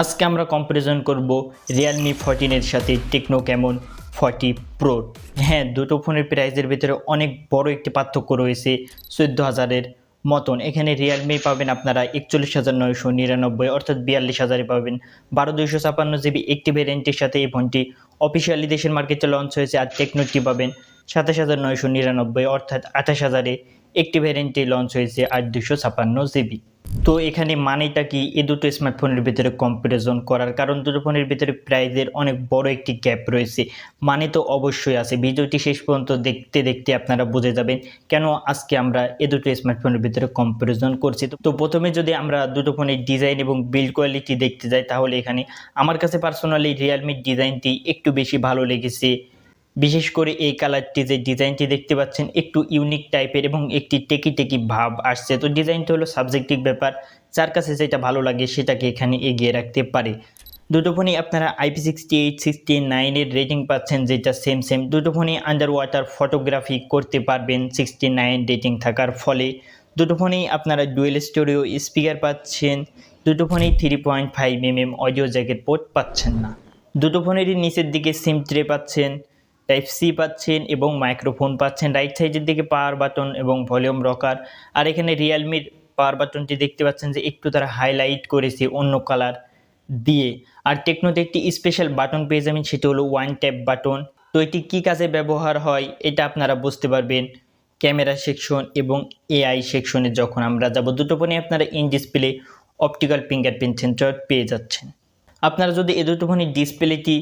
আজকে আমরা কম্পারিজন করব রিয়েলমি ফোরটিনের সাথে টেকনো ক্যামন ফর্টি প্রো হ্যাঁ দুটো ফোনের প্রাইসের ভিতরে অনেক বড় একটি পার্থক্য রয়েছে চোদ্দ হাজারের মতন। এখানে রিয়েলমি পাবেন আপনারা একচল্লিশ হাজার নয়শো নিরানব্বই, অর্থাৎ বিয়াল্লিশ হাজারে পাবেন। বারো দুইশো ছাপান্ন জিবি একটি ভ্যারিয়েন্টের সাথে এই ফোনটি অফিসিয়ালি দেশের মার্কেটে লঞ্চ হয়েছে আর টেকনোটি পাবেন সাতাশ হাজার নয়শো নিরানব্বই অর্থাৎ আঠাশ হাজারে একটি ভ্যারিয়েন্টে লঞ্চ হয়েছে আট দুশো ছাপান্ন জিবি। তো এখানে মানেটা কি? এই দুটো স্মার্টফোনের ভিতরে কম্পারিজন করার কারণ দুটো ফোনের ভিতরে প্রাইজের অনেক বড় একটি গ্যাপ রয়েছে। মানে তো অবশ্যই আছে। ভিডিওটি শেষ পর্যন্ত দেখতে দেখতে আপনারা বুঝে যাবেন কেন আজকে আমরা এ দুটো স্মার্টফোনের ভিতরে কম্পারিজন করছি। তো প্রথমে যদি আমরা দুটো ফোনের ডিজাইন এবং বিল্ড কোয়ালিটি দেখতে যাই, তাহলে এখানে আমার কাছে পার্সোনালি রিয়েলমির ডিজাইনটি একটু বেশি ভালো লেগেছে। বিশেষ করে এই কালারটি যে ডিজাইনটি দেখতে পাচ্ছেন, একটু ইউনিক টাইপের এবং একটি টেকি টেকি ভাব আসছে। তো ডিজাইনটা হলো সাবজেক্টিভ ব্যাপার। যার কাছে যেটা ভালো লাগে সেটাকে এখানে এগিয়ে রাখতে পারে। দুটো ফোনই আপনারা আইপি সিক্সটি এইট সিক্সটি নাইনের রেটিং পাচ্ছেন, যেটা সেম সেম দুটো ফোনই আন্ডার ওয়াটার ফটোগ্রাফি করতে পারবেন সিক্সটি নাইন রেটিং থাকার ফলে। দুটো ফোনেই আপনারা ডুয়েল স্টোরিও স্পিকার পাচ্ছেন। দুটো ফোনেই three point five M M audio jacket port পাচ্ছেন না। দুটো ফোনেরই নিচের দিকে সিম ট্রে পাচ্ছেন। টাইপ সি পাচ্ছেন এবং মাইক্রোফোন পাচ্ছেন। রাইট সাইডের দিকে পাওয়ার বাটন এবং ভলিউম রকার আর এখানে রিয়েলমির পাওয়ার বাটনটি দেখতে পাচ্ছেন যে একটু তারা হাইলাইট করেছে অন্য কালার দিয়ে। আর টেকনোতে একটি স্পেশাল বাটন পেয়ে যাবেন, সেটি হলো ওয়ান ট্যাপ বাটন তো এটি কী কাজে ব্যবহার হয়, এটা আপনারা বুঝতে পারবেন। ক্যামেরা সেকশন এবং এআই সেকশনে যখন আমরা যাব, দুটো ফোনে আপনারা in display optical fingerprint sensor পেয়ে যাচ্ছেন। আপনারা যদি এ দুটো ফোনের ডিসপ্লেটি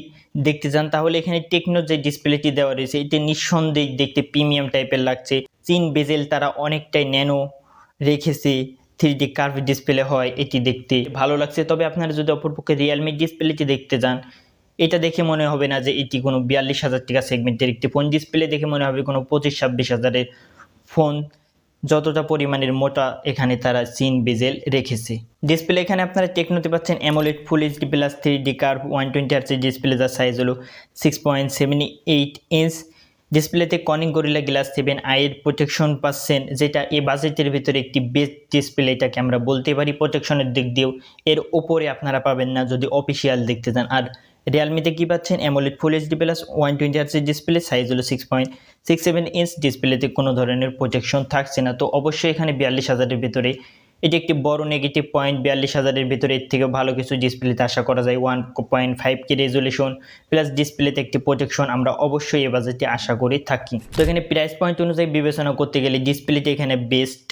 দেখতে চান, তাহলে এখানে টেকনোর যে ডিসপ্লেটি দেওয়া রয়েছে, এটি নিঃসন্দেহে দেখতে প্রিমিয়াম টাইপের লাগছে। চিন বেজেল তারা অনেকটাই ন্যানো রেখেছে থ্রি ডি কার্ভ ডিসপ্লে হয় এটি দেখতে। ভালো লাগছে, তবে আপনারা যদি অপরপক্ষে রিয়েলমির ডিসপ্লেটি দেখতে যান এটা দেখে মনে হবে না যে এটি কোনো বিয়াল্লিশ হাজার টাকা সেগমেন্টের একটি ফোন ডিসপ্লে দেখে মনে হবে কোনো পঁচিশ, ছাব্বিশ হাজারের ফোন যতটা পরিমাণের মোটা এখানে তারা সিন বেজেল রেখেছে। ডিসপ্লে এখানে আপনারা টেকনোতে পাচ্ছেন AMOLED full HD plus three D curve one twenty আর্সের display যার সাইজ হলো six point seven eight inch ডিসপ্লেতে কনিং গরিলা গ্লাস সেভেন আইয়ের প্রোটেকশন পাচ্ছেন, যেটা এ বাজেটের ভিতরে একটি বেস্ট ডিসপ্লে এটাকে আমরা বলতে পারি প্রোটেকশনের দিক দিয়েও। এর ওপরে আপনারা পাবেন না যদি অফিসিয়াল দেখতে চান। আর রিয়ালমিতে কী পাচ্ছেন? AMOLED full HD plus one twenty আর্সের display size হলো six point six seven inch ডিসপ্লেতে কোনো ধরনের প্রোটেকশন থাকছে না। তো অবশ্যই এখানে বিয়াল্লিশ হাজারের ভিতরে, এটি একটি বড় নেগেটিভ পয়েন্ট বিয়াল্লিশ হাজারের ভিতরে এর থেকে ভালো কিছু ডিসপ্লেতে আশা করা যায়। One point five K resolution plus ডিসপ্লেতে একটি প্রোটেকশন আমরা অবশ্যই এ বাজেটে আশা করে থাকি। তো এখানে প্রাইস পয়েন্ট অনুযায়ী বিবেচনা করতে গেলে ডিসপ্লেতে এখানে বেস্ট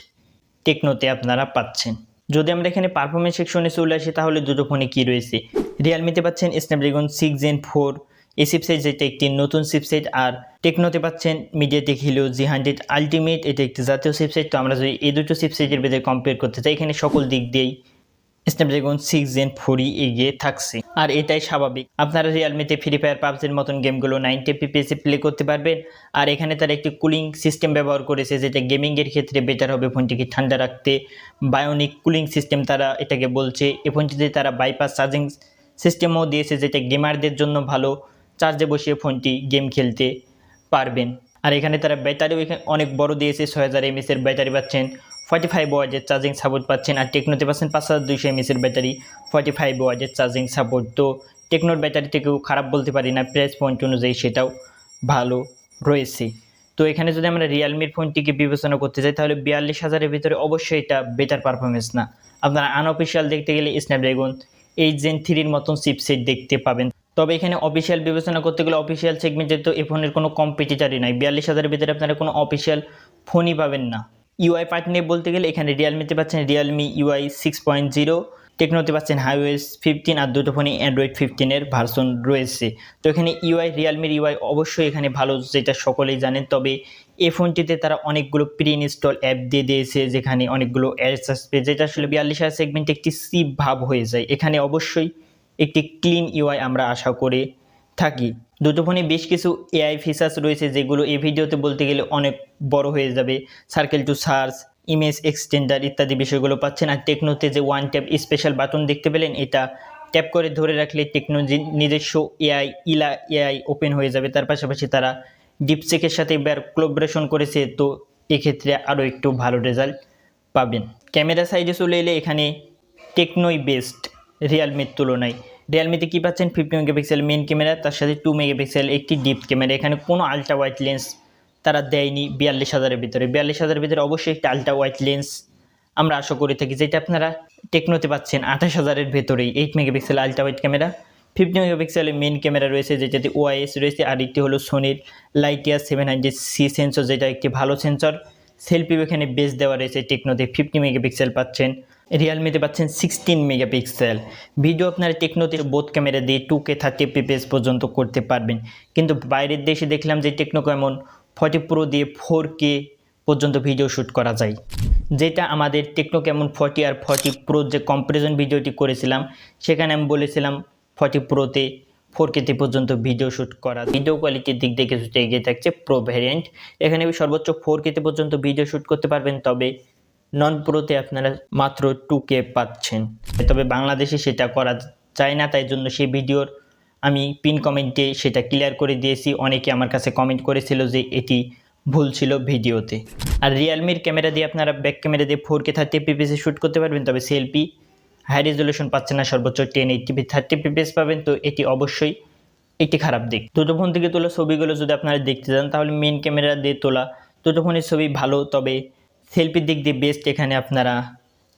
টেকনোতে আপনারা পাচ্ছেন। যদি আমরা এখানে পারফরমেন্স সেকশনে চলে আসি, তাহলে দুটো ফোনে কী রয়েছে? রিয়ালমিতে পাচ্ছেন স্ন্যাপড্রাগন সিক্স জেন ফোর এই চিপসেট যেটা একটি নতুন চিপসেট আর টেকনোতে পাচ্ছেন MediaTek Helio G hundred ultimate এটা একটি জাতীয় চিপসেট তো আমরা যদি এই দুটো চিপসেটের ভেতরে কম্পেয়ার করতে চাই, এখানে সকল দিক দিয়েই স্ন্যাপড্রাগন সিক্স জেন ফোরই এগিয়ে থাকছে। আর এটাই স্বাভাবিক। আপনারা রিয়েলমিতে ফ্রি ফায়ার পাবজির মতন গেমগুলো নাইনটি পিপিএসে প্লে করতে পারবেন। আর এখানে তারা একটি কুলিং সিস্টেম ব্যবহার করেছে, যেটা গেমিংয়ের ক্ষেত্রে বেটার হবে। ফোনটিকে ঠান্ডা রাখতে বায়োনিক কুলিং সিস্টেম তারা এটাকে বলছে। এই ফোনটিতে তারা বাইপাস চার্জিং সিস্টেমও দিয়েছে, যেটা গেমারদের জন্য ভালো। চার্জে বসিয়ে ফোনটি গেম খেলতে পারবেন। আর এখানে তারা ব্যাটারিও অনেক বড় দিয়েছে, ছয় হাজার এমএসের ব্যাটারি পাচ্ছেন। ফর্টি ফাইভ ওয়াজের চার্জিং সাপোর্ট পাচ্ছেন আর টেকনোতে পাচ্ছেন পাঁচ হাজার দুইশো এমএসের ব্যাটারি ফর্টি ফাইভ ওয়াজের চার্জিং সাপোর্ট তো টেকনোর ব্যাটারি থেকেও খারাপ বলতে পারি না প্রাইস পয়েন্ট অনুযায়ী সেটাও ভালো রয়েছে। তো এখানে যদি আমরা রিয়েলমির ফোনটিকে বিবেচনা করতে চাই তাহলে বিয়াল্লিশ হাজারের ভিতরে অবশ্যই এটা বেটার পারফরমেন্স না। আপনারা আনঅফিসিয়াল দেখতে গেলে স্ন্যাপড্রাগন এইট জেন থ্রির মতন চিপসেট দেখতে পাবেন। তবে এখানে অফিসিয়াল বিবেচনা করতে গেলে অফিসিয়াল সেগমেন্টে তো এই ফোনের কোনো কম্পিটিটারই নাই। বিয়াল্লিশ হাজারের ভিতরে আপনারা কোনো অফিসিয়াল ফোনই পাবেন না। ইউআই পার্ট বলতে গেলে এখানে রিয়েলমিতে পাচ্ছেন Realme UI six point zero টেকনোতে পাচ্ছেন হাইওয়েস ফিফটিন আর দুটো ফোনই অ্যান্ড্রয়েড ফিফটিনের ভার্সন রয়েছে। তো এখানে ইউআই রিয়েলমির ইউআই অবশ্যই এখানে ভালো যেটা সকলেই জানেন, তবে এই ফোনটিতে তারা অনেকগুলো প্রি ইনস্টল অ্যাপ দিয়ে দিয়েছে, যেখানে অনেকগুলো অ্যাডস আসবে, যেটা আসলে বিয়াল্লিশ হাজার সেগমেন্টে একটি সিপ ভাব হয়ে যায়। এখানে অবশ্যই একটি ক্লিন ইউআই আমরা আশা করে থাকি। দুটো ফোনে বেশ কিছু এআই ফিচার্স রয়েছে যেগুলো এই ভিডিওতে বলতে গেলে অনেক বড় হয়ে যাবে। Circle to search image extender ইত্যাদি বিষয়গুলো পাচ্ছেন। আর টেকনোতে যে ওয়ান ট্যাপ স্পেশাল বাটন দেখতে পেলেন, এটা ট্যাপ করে ধরে রাখলে টেকনো নিজস্ব এআই ইলা এআই ওপেন হয়ে যাবে। তার পাশাপাশি তারা ডিপসেকের সাথে এবার কোলাবোরেশন করেছে, তো এক্ষেত্রে আরও একটু ভালো রেজাল্ট পাবেন। ক্যামেরা সাইডে চলে এলে এখানে টেকনোই বেস্ট রিয়ালমির তুলনায় রিয়েলমিতে কী পাচ্ছেন? ফিফটি মেগাপিক্সেল মেন ক্যামেরা তার সাথে টু মেগাপিক্সেল একটি ডিপ ক্যামেরা এখানে কোনো আলট্রা ওয়াইড লেন্স তারা দেয়নি বিয়াল্লিশ হাজারের ভিতরে। বিয়াল্লিশ হাজারের ভিতরে অবশ্যই একটি আলট্রা ওয়াইড লেন্স আমরা আশা করে থাকি, যেটা আপনারা টেকনোতে পাচ্ছেন আঠাশ হাজারের ভেতরেই। Eight megapixel ultra wide camera fifty মেগাপিক্সেলের মেন ক্যামেরা রয়েছে, যেটাতে ওআইএস রয়েছে, আর একটি হলো সোনির Lytia seven hundred C sensor যেটা একটি ভালো সেন্সর সেলফি এখানে বেস দেওয়া রয়েছে টেকনোতে ফিফটি মেগাপিক্সেল পাচ্ছেন। রিয়েলমিতে পাচ্ছেন সিক্সটিন মেগাপিক্সেল ভিডিও আপনারা টেকনোতে বোথ ক্যামেরা দিয়ে টু কে থার্টি পিপিএস পর্যন্ত করতে পারবেন। কিন্তু বাইরের দেশে দেখলাম যে টেকনো কেমন ফর্টি প্রো দিয়ে ফোর কে পর্যন্ত ভিডিও শ্যুট করা যায়। যেটা আমাদের টেকনো কেমন ফর্টি আর ফর্টি প্রো যে কম্পারিজন ভিডিওটি করেছিলাম, সেখানে আমি বলেছিলাম ফর্টি প্রোতে ফোর কেতে পর্যন্ত ভিডিও শ্যুট করা। ভিডিও কোয়ালিটির দিক দিয়ে কিছুটা এগিয়ে থাকছে প্রো ভ্যারিয়েন্ট এখানে সর্বোচ্চ ফোর কেতে পর্যন্ত ভিডিও শ্যুট করতে পারবেন, তবে নন প্রোতে আপনারা মাত্র টু কে পাচ্ছেন। তবে বাংলাদেশে সেটা করা যায় না, তাই জন্য সেই ভিডিওর আমি পিন কমেন্টে সেটা ক্লিয়ার করে দিয়েছি। অনেকে আমার কাছে কমেন্ট করেছিল যে এটি ভুল ছিল ভিডিওতে। আর রিয়েলমির ক্যামেরা দিয়ে আপনারা ব্যাক ক্যামেরা দিয়ে ফোর কে থার্টি পিপিএসে শ্যুট করতে পারবেন, তবে সেলফি হাই রেজলিউশন পাচ্ছেন না, সর্বোচ্চ টেন এইটটি থার্টি পিপিএস পাবেন, তো এটি অবশ্যই একটি খারাপ দিক। দুটো ফোন থেকে তোলা ছবিগুলো যদি আপনারা দেখতে চান, তাহলে মেন ক্যামেরা দিয়ে তোলা দুটো ফোনের ছবি ভালো, তবে সেলফির দিক দিয়ে বেস্ট এখানে আপনারা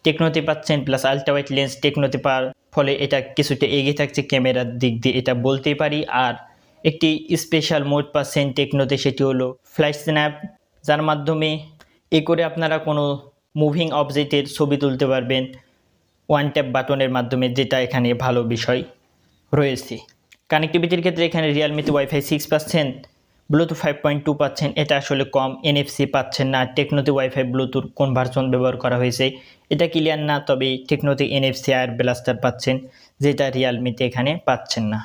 টেকনোতে পাচ্ছেন প্লাস আলট্রা ওয়াইড লেন্স টেকনোতে পাওয়ার ফলে এটা কিছুটা এগিয়ে থাকছে ক্যামেরার দিক দিয়ে, এটা বলতেই পারি। আর একটি স্পেশাল মোড পাচ্ছেন টেকনোতে সেটি হলো ফ্ল্যাশ স্ন্যাপ যার মাধ্যমে এ করে আপনারা কোনো মুভিং অবজেক্টের ছবি তুলতে পারবেন ওয়ান ট্যাপ বাটনের মাধ্যমে, যেটা এখানে ভালো বিষয় রয়েছে। কানেক্টিভিটির ক্ষেত্রে এখানে রিয়েলমিতে ওয়াইফাই সিক্স পাচ্ছেন ব্লুটুথ ফাইভ পয়েন্ট টু পাচ্ছেন, এটা আসলে কম এনএফসি পাচ্ছেন না টেকনোতে ওয়াইফাই ব্লুটুথ কোন ভার্সন ব্যবহার করা হয়েছে, এটা ক্লিয়ার না, তবে টেকনোতে এনএফসি আর ব্লাস্টার পাচ্ছেন, যেটা রিয়েলমিতে এখানে পাচ্ছেন না।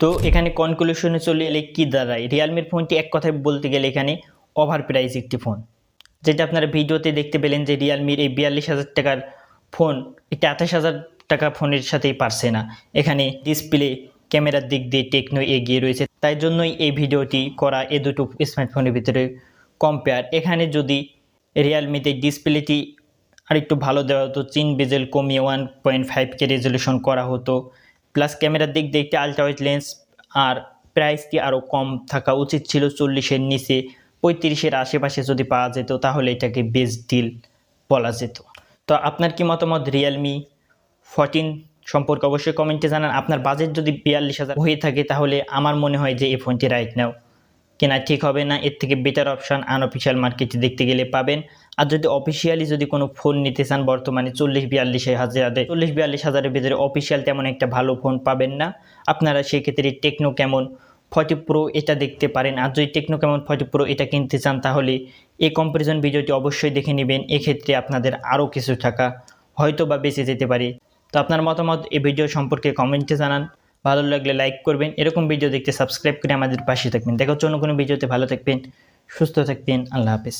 তো এখানে কনক্লুশনে চলে এলে কী দাঁড়ায়? রিয়ালমির ফোনটি এক কথায় বলতে গেলে এখানে ওভার প্রাইস একটি ফোন যেটা আপনারা ভিডিওতে দেখতে পেলেন যে রিয়েলমির এই বিয়াল্লিশ হাজার টাকার ফোন এটা আঠাশ হাজার টাকা ফোনের সাথেই পারছে না। এখানে ডিসপ্লে ক্যামেরার দিক দিয়ে টেকনো এগিয়ে রয়েছে। তাই জন্যই এই ভিডিওটি করা এ দুটো স্মার্টফোনের ভিতরে কম্পেয়ার এখানে যদি রিয়েলমিতে ডিসপ্লেটি আরেকটু ভালো দেওয়া হতো, চিন বেজেল কমিয়ে ওয়ান পয়েন্ট ফাইভকে রেজলিউশন করা হতো। প্লাস ক্যামেরার দিক দিয়ে একটি আলট্রাওয়াইড লেন্স আর প্রাইসটি আরও কম থাকা উচিত ছিল চল্লিশের নিচে। পঁয়ত্রিশের আশেপাশে যদি পাওয়া যেত, তাহলে এটাকে বেস্ট ডিল বলা যেত। তো আপনার কি মতামত? রিয়েলমি ফোরটিন সম্পর্কে অবশ্যই কমেন্টে জানান। আপনার বাজেট যদি বিয়াল্লিশ হাজার হয়ে থাকে, তাহলে আমার মনে হয় যে এই ফোনটি রাইট নাও কেনা ঠিক হবে না, এর থেকে বেটার অপশান আনঅফিসিয়াল মার্কেটে দেখতে গেলে পাবেন। আর যদি অফিসিয়ালি যদি কোনো ফোন নিতে চান, বর্তমানে চল্লিশ বিয়াল্লিশ হাজারে, চল্লিশ বিয়াল্লিশ হাজারের ভিতরে অফিসিয়াল তেমন একটা ভালো ফোন পাবেন না। আপনারা সেক্ষেত্রে টেকনো কেমন ফর্টি প্রো এটা দেখতে পারেন। আর যদি টেকনো কেমন ফর্টি প্রো এটা কিনতে চান, তাহলে এই কম্পারিজন ভিডিওটি অবশ্যই দেখে নেবেন। এক্ষেত্রে আপনাদের আরও কিছু টাকা হয়তো বা বেঁচে যেতে পারে। তো আপনার মতামত এই ভিডিও সম্পর্কে কমেন্টে জানান। ভালো লাগলে লাইক করবেন। এরকম ভিডিও দেখতে সাবস্ক্রাইব করে আমাদের পাশে থাকবেন। দেখা হচ্ছে অন্য কোনো ভিডিওতে। ভালো থাকবেন, সুস্থ থাকবেন। আল্লাহ হাফেজ।